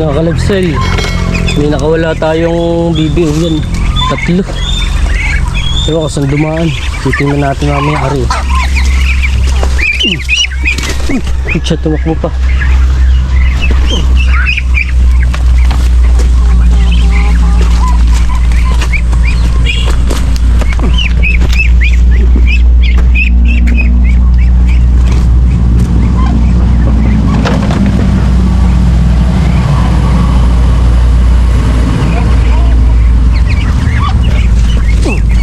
Mga kalabsel, may nakawala tayong bibi. O yan, tatlo. Ewan ko saan dumaan. Titingnan natin mamaya ari. Ay, siya tumakbo pa.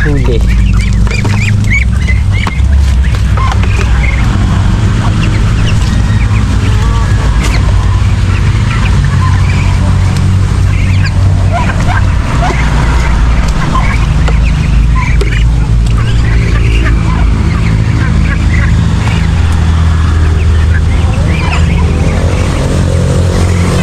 Huli.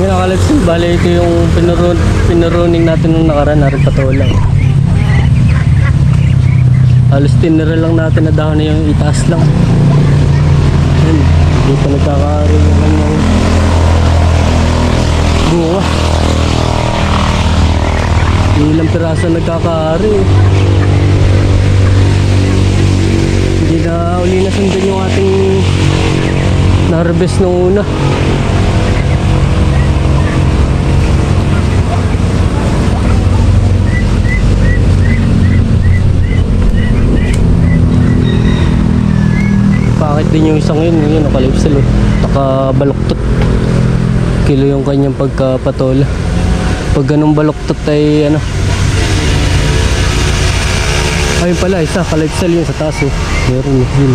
Yung nakalagsin, bale ito pinurun, pinuruning natin nung nakaraan, narin patola. Halos tinira lang natin na dahon na yung itaas lang. Yan, hindi pa nagkakari yung bunga. Yung ilang piraso nagkakari. eh. Hindi na uli na sundan yung ating na-harvest nung una. Bakit din yung isang yun, yun, nakalipsel oh. Nakabaloktot. Kilo yung kanyang pagkapatola. Pag ganun baloktot ay ano. Ayun pala, isa, kalipsel yun sa taas oh. Meron yun.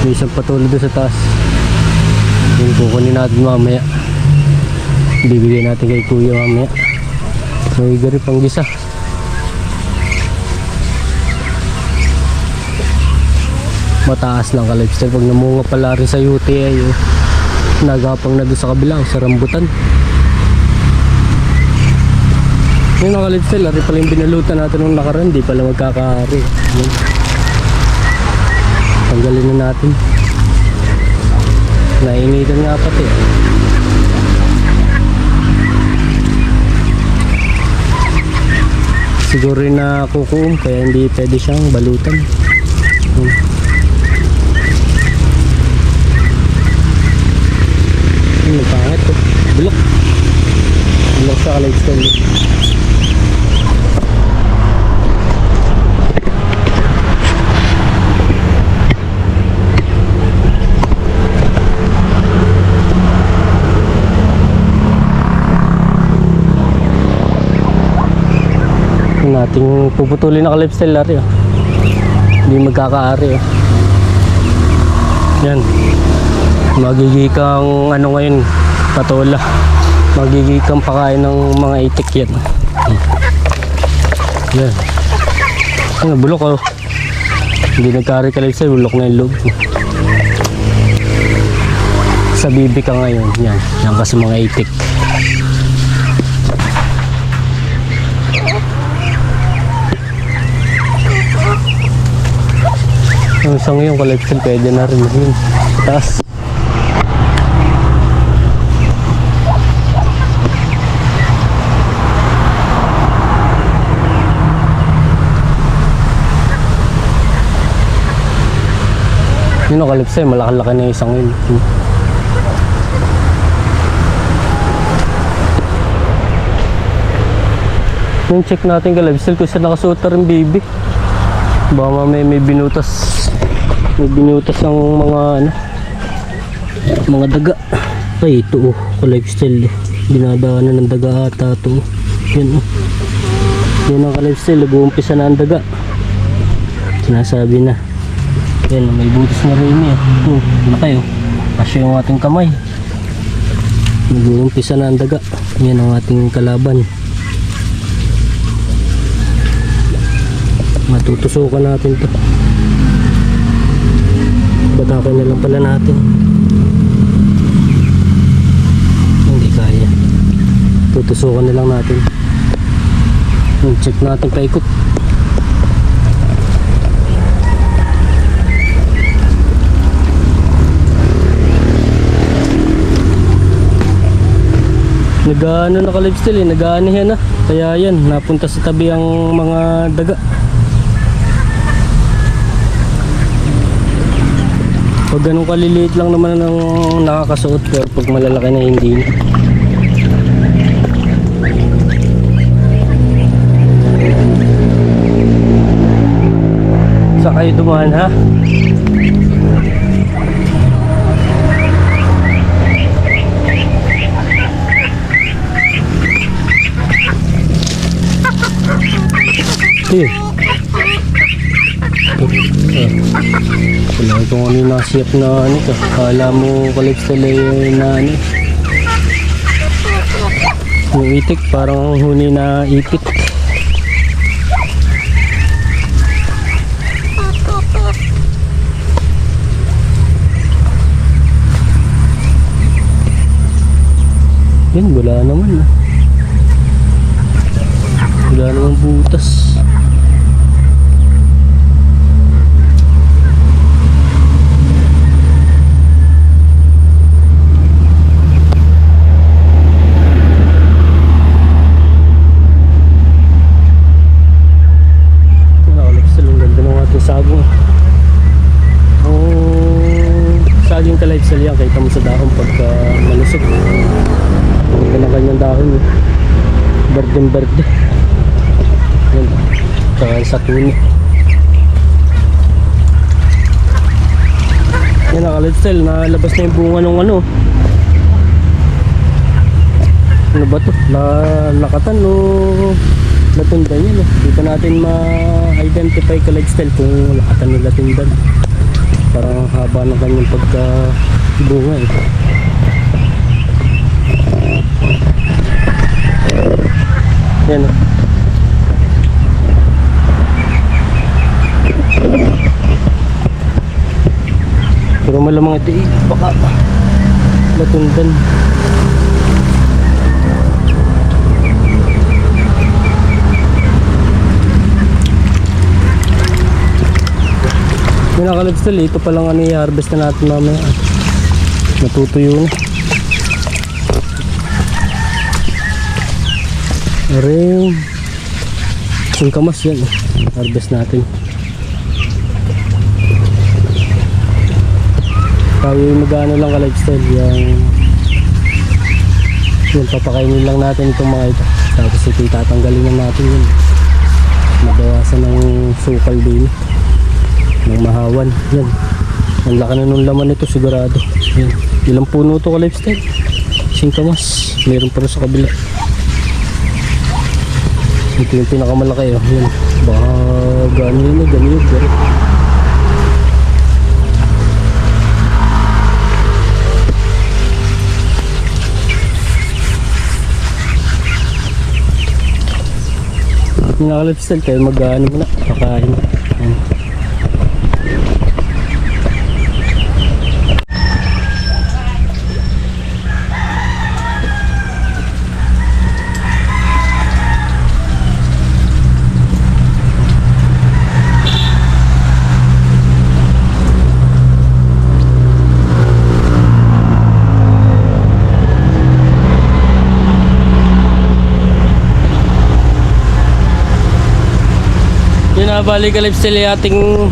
May isang patola doon sa taas. Yun, kukunin natin mamaya. Bibigay natin kay kuya mamaya. May gari pang gisa. Mataas lang ka lifestyle pag namunga pala rin sa UTI oh. nagapang na doon sa kabila sa rambutan yung naka lifestyle ari pala yung binalutan natin nung nakaraan di pala magkakari Yun. tanggalin na natin nainitan nga pati siguro rin na kukuum kaya hindi pwede siyang balutan Yun. Ano pangit to? Bulok. Bulok sa. Yung nating puputulin na ka-lifestyle lari oh. Hindi magkakaari oh. Yan magigikang ano ngayon patola. Magigikang pakain ng mga itik yan. Yan. Ano bulok oh. Hindi nagkari ka sa bulok na yung loob sa bibi ka ngayon yan. Yan kasi mga itik? Ang isang yung collection pwede na rin yun. Sa taas Yung nakalipsay, malaki-laki na isang yun. Yung check natin kalipsay kung saan nakasuot na rin baby. Baka mamaya may binutas. May binutas ang mga ano. Mga daga. Ay, ito oh. Kalipsay eh. Dinadaanan ng daga ata ito. oh. Yan oh. Ang kalipsay. Nag-uumpisa na ang daga. Sinasabi na. Yan, may butas na rin eh. Hmm, laki oh. Kasya yung ating kamay. Nag-uumpisa na ang daga. Yan ang ating kalaban. Matutusukan natin to. Batakan na lang pala natin. Hindi kaya. Tutusukan na lang natin. Check natin paikot. Nag-ano na ka-lifestyle eh, nag-ano yan ah. Kaya yan, napunta sa tabi ang mga daga. Pag ganun kaliliit lang naman ang nakakasuot pero pag malalaki na hindi na. Sa kayo dumaan ha? Eh. Wala itong ano yung nasiyap na ano to. Kala mo kalipstyle ay na ano. Yung itik parang huni na ipit. Yan, wala naman ah. Wala naman butas. Nakakalipsal, ang ganda ng ating sagong. Ang saging mo sa dahon pagka malusog. Ang ganda ng kanyang dahon. eh. Berdeng berde. Yan. Tsaka sa tuni. Yan nakalipsal, nalabas na yung bunga ng ano. Ano ba to? La, lakatan o latundan yan eh. Natin ma-identify ka lifestyle kung lakatan o latundan. Parang haba ng kanyang pagka bunga eh. Yan o. Pero malamang ito eh, baka latundan. Yung nakalipstal, ito pa lang ano i-harvest na natin mamaya. Natutuyo na. Aring singkamas yan. eh. Harvest natin. Tayo yung mag-ano lang ka lifestyle. Yung, yung papakainin lang natin itong mga ito. Tapos ito itatanggalin na natin yun. Mabawasan ng sukal din ng mahawan. Yan. Ang laki na nung laman nito sigurado. Yan. Ilang puno to ka lifestyle? Singkamas. Meron pa rin sa kabila. Ito yung pinakamalaki oh. Yan. Baka gano'n yun eh. Gano'n yun. Yung nakalipstal kayo mag-ano muna kakain Na, bali ka lifestyle ating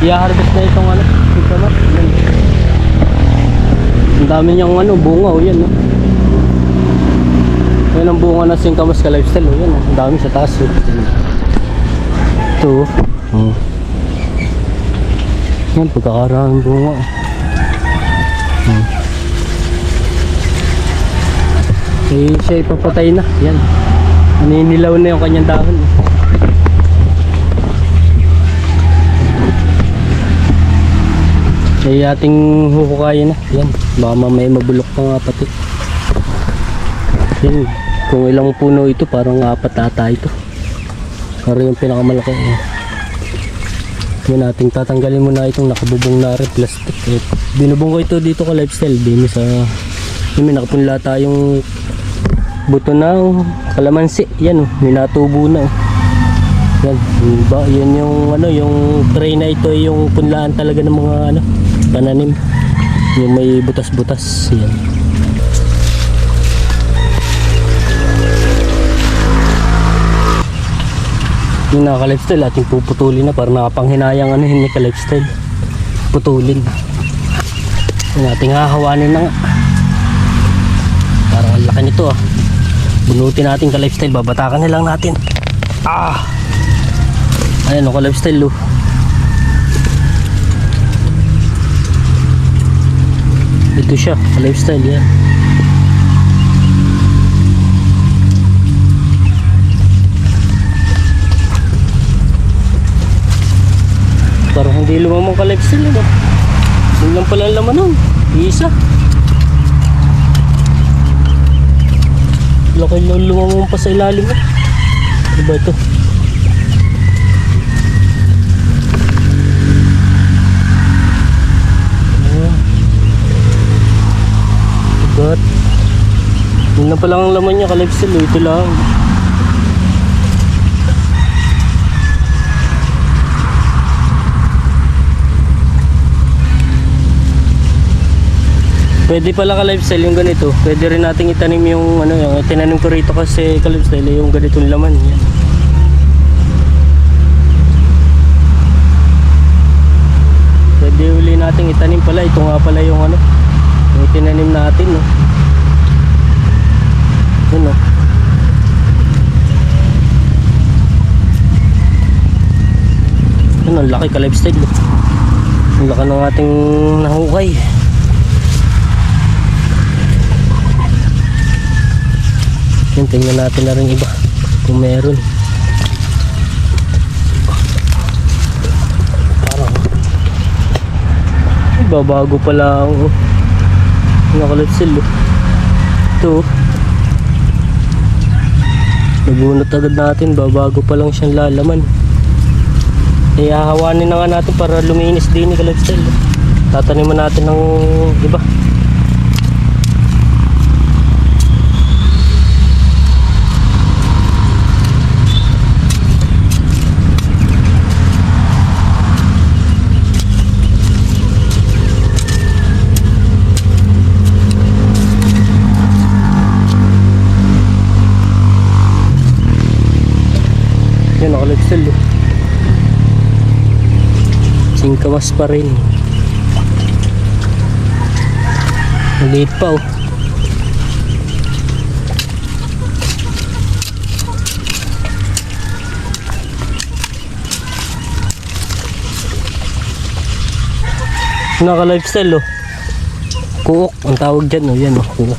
i-harvest na itong ano, ito na. Ang dami niyang ano, bunga o yan. No? Yan ang bunga ng singkamas ka lifestyle o yan. oh. Ang dami sa taas. Oh. Ito. oh. Oh. Yan, pagkakaraming bunga. oh. Hmm. Eh, siya ipapatay na. Yan. Naninilaw na yung kanyang dahon. eh. Ay ating huhukayin na. Yan. Baka mamaya mabulok pa nga pati. Yan. Kung ilang puno ito, parang apat ata ito. Pero yung pinakamalaki. Eh. Yan nating tatanggalin muna itong nakabubong na rin plastic. Eh, binubong ko ito dito ka lifestyle. Bini sa... Yung may nakapunla tayong buto ng kalamansi. Yan oh. Ninatubo na oh. Yan, yan yung ano, yung tray na ito ay yung punlaan talaga ng mga ano, pananim yung may butas-butas yan. Yung naka-lifestyle ating puputulin na para nakapanghinayang ano yun yung lifestyle putulin. Yung ating hahawanin na nga. Parang ang laki nito ah. Bunutin natin ka-lifestyle babatakan nilang natin. Ah! Ayan o ka-lifestyle oh. Ito siya, ka-lifestyle yan. Parang hindi lumamang ka-lifestyle ano. Yun lang pala ang laman nun. Isa. Laki lang lumamang pa sa ilalim mo. Ano ba ito? Ayan. Bigat. Yun lang pala ang laman niya ka-lifestyle. oh. Ito lang. Pwede pala ka lifestyle yung ganito. Pwede rin nating itanim yung ano yung tinanim ko rito kasi ka lifestyle yung ganitong laman. Yan. Pwede uli nating itanim pala. Ito nga pala yung ano yung tinanim natin. No? Yun no. Yun, ang laki ka lifestyle. no? Ang laki ng ating nahukay. Yan, tingnan natin na rin iba. Kung meron. Parang. Ay, babago pala ang Nakalatsil oh. Ito oh. Nabunot agad natin. Babago pa lang siyang lalaman. Ihahawanin na nga natin para luminis din ni Kalipsel. Oh. Tataniman natin ng iba. Yan, nakalipsel oh. Singkamas pa rin. Maliit pa oh. Naka-lifestyle oh. Kuok ang tawag dyan oh. Yan oh, kuok.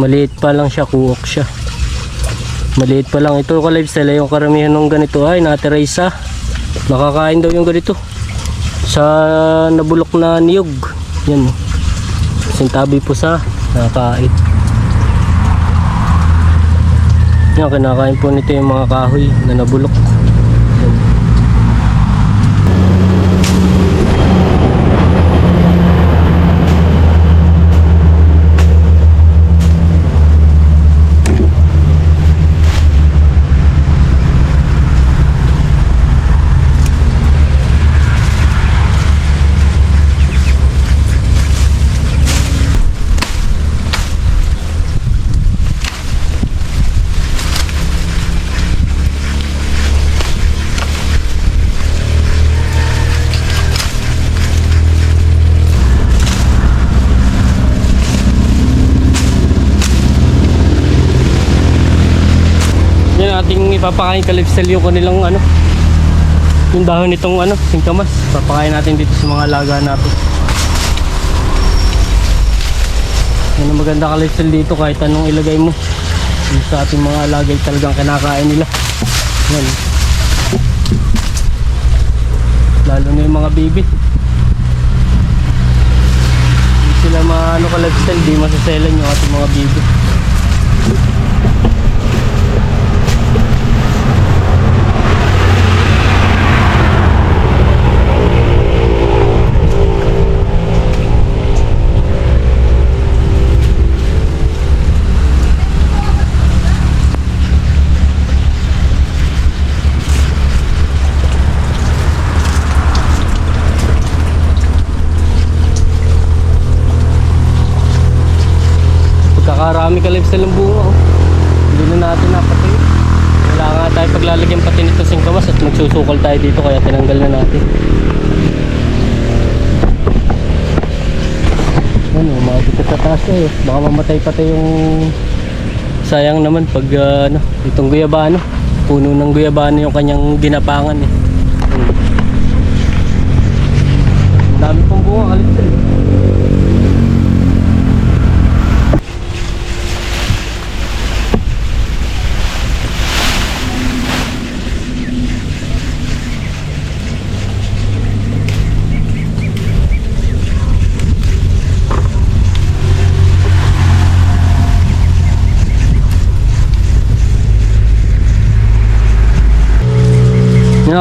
Maliit pa lang siya, kuok siya. Maliit pa lang ito ka lifestyle yung karamihan ng ganito ay natira isa. Nakakain daw yung ganito. Sa nabulok na niyog. Yan. Sintabi po sa nakakain. Yan, kinakain po nito yung mga kahoy na nabulok. Yan. Yan ating ipapakain ka lifestyle yung kanilang ano yung dahon nitong ano singkamas papakain natin dito sa mga alaga natin. Yan ang maganda ka lifestyle dito kahit anong ilagay mo. Yung sa ating mga alaga talagang kinakain nila. Yan. Lalo na yung mga baby. Hindi sila maano ka lifestyle di masaselan yung ating mga baby Pagkakarami ka lifestyle ng bunga oh. Hindi na natin napatuyo. Wala nga tayo paglalagyan pati nito magsusukol tayo dito kaya tinanggal na natin. Ano, umabot ka sa taas eh. Baka mamatay pati yung sayang naman pag ah, ano, itong guyabano. Puno ng guyabano yung kanyang ginapangan eh. Hmm. Dami pong bunga, alit eh.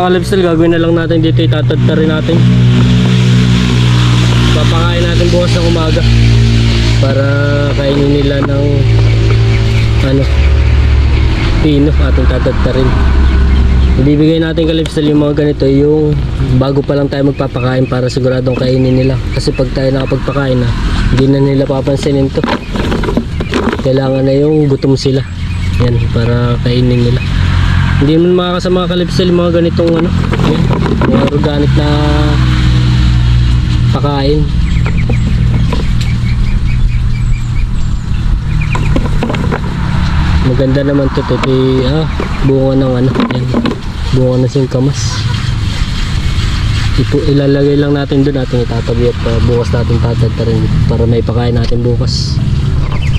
Yung kalipsel, gagawin na lang natin dito, itatadta rin natin. Papakain natin bukas ng umaga para kainin nila ng ano, pino ating tatadta rin. Ibibigay natin kalipsel yung mga ganito, yung bago pa lang tayo magpapakain para siguradong kainin nila. Kasi pag tayo nakapagpakain na, hindi na nila papansinin to. Kailangan na yung gutom sila. Yan, para kainin nila. Hindi mo makakasama kalipsel yung mga ganitong ano, mga organic na pakain. Maganda naman to, to, ah, bunga ng ano, yan, bunga ng singkamas. Ipo, ilalagay lang natin doon natin itatabi at uh, bukas natin tatatarin para may pakain natin bukas.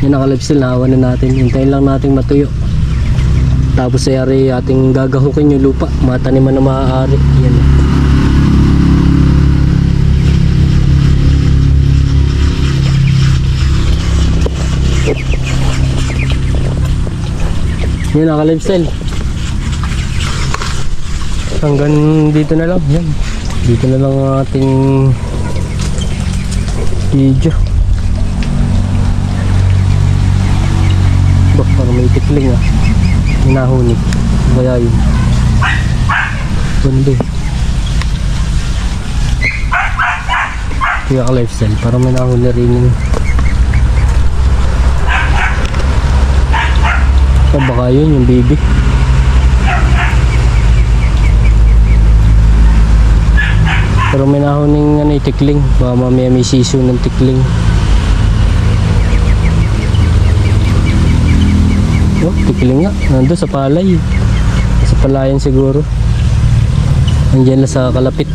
Yan ang kalipsil, nahawa na natin. Hintayin lang natin matuyo. Tapos ay ari ating gagahukin yung lupa, mataniman na maaari. Yan. Yan ang kalipsil. Hanggang dito na lang. Yan. Dito na lang ang ating video. Bah, parang may tikling ah. Hinahuni. Kaya yun. Eh. Kaya ka lifestyle. Parang may nahuli rin yun. Ah, baka yun yung baby. Pero may nahuning ano, tikling. Baka mamaya may siso ng tikling. Oh, tikling nga. Nandun sa palay. Sa palayan siguro. Andiyan na sa kalapit.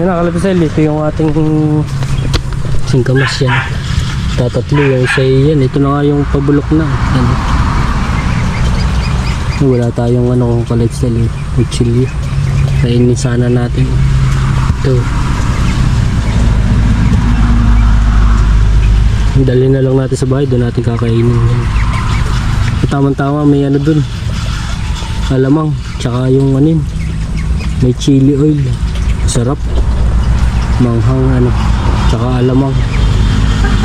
Yan na kalapisel. Ito yung ating singkamas yan. Tatatlo yung isa yan. Ito na nga yung pabulok na. Yan. Wala tayong ano kalapisel eh. May chili. Kainin sana natin. Ito. Dali na lang natin sa bahay. Doon natin kakainin. Tamang-tama may ano dun. Alamang. Tsaka yung yun. May chili oil. Sarap. Manghang ano. Tsaka alamang.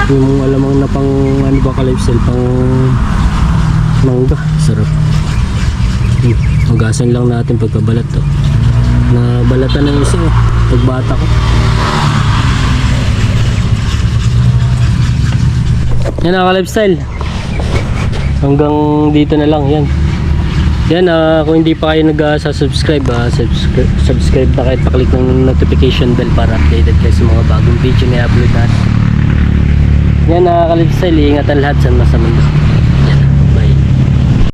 Yung alamang na pang ano ba kalipsel. Pang mangga. Sarap. Hmm. Magasan lang natin pagkabalat to na balatan ng isa eh, pagbata ko. Yan ang lifestyle hanggang dito na lang yan. Yan ah, kung hindi pa kayo nag-subscribe uh, subscribe, subscribe na kahit paklik ng notification bell para updated kayo sa mga bagong video na i-upload natin. Yan uh, lifestyle ingatan lahat sa nasa mundo